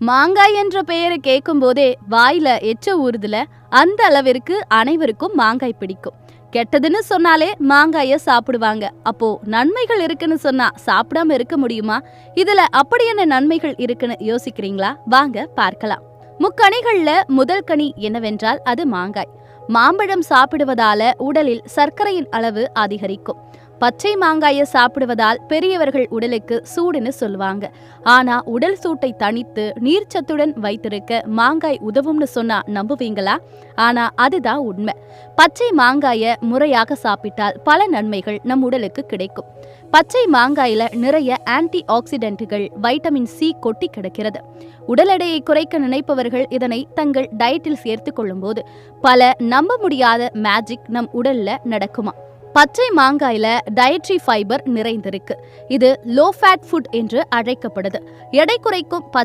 மாங்காய் என்ற பெயரை கேட்கும் போதே வாயில எச்ச ஊறுதுல அந்த அளவிற்கு அனைவருக்கும் மாங்காய் பிடிக்கும். கெட்டதுன்னு சொன்னாலே மாங்காய சாப்பிடுவாங்க. அப்போ நன்மைகள் இருக்குன்னு சொன்னா சாப்பிடாம இருக்க முடியுமா? இதுல அப்படி என்ன நன்மைகள் இருக்குன்னு யோசிக்கிறீங்களா? வாங்க பார்க்கலாம். முக்கணிகள்ல முதல் கனி என்னவென்றால் அது மாங்காய். மாம்பழம் சாப்பிடுவதால உடலில் சர்க்கரையின் அளவு அதிகரிக்கும். பச்சை மாங்காயை சாப்பிடுவதால் பெரியவர்கள் உடலுக்கு சூடுன்னு சொல்லுவாங்க. ஆனா உடல் சூட்டை தணித்து நீர்ச்சத்துடன் வைத்திருக்க மாங்காய் உதவும்னு சொன்னா நம்புவீங்களா? ஆனா அதுதான் உண்மை. பச்சை மாங்காய முறையாக சாப்பிட்டால் பல நன்மைகள் நம் உடலுக்கு கிடைக்கும். பச்சை மாங்காயில நிறைய ஆன்டி ஆக்சிடென்ட்டுகள் வைட்டமின் சி கொட்டி கிடக்கிறது. உடல் எடையை குறைக்க நினைப்பவர்கள் இதனை தங்கள் டயட்டில் சேர்த்து கொள்ளும்போது பல நம்ப முடியாத மேஜிக் நம் உடல்ல நடக்குமா? பச்சை மாங்காயில டயட்ரி ஃபைபர் நிறைந்திருக்கு. இது லோ ஃபேட் ஃபுட் என்று அழைக்கப்படுது. எடை குறைக்கும் பச்சை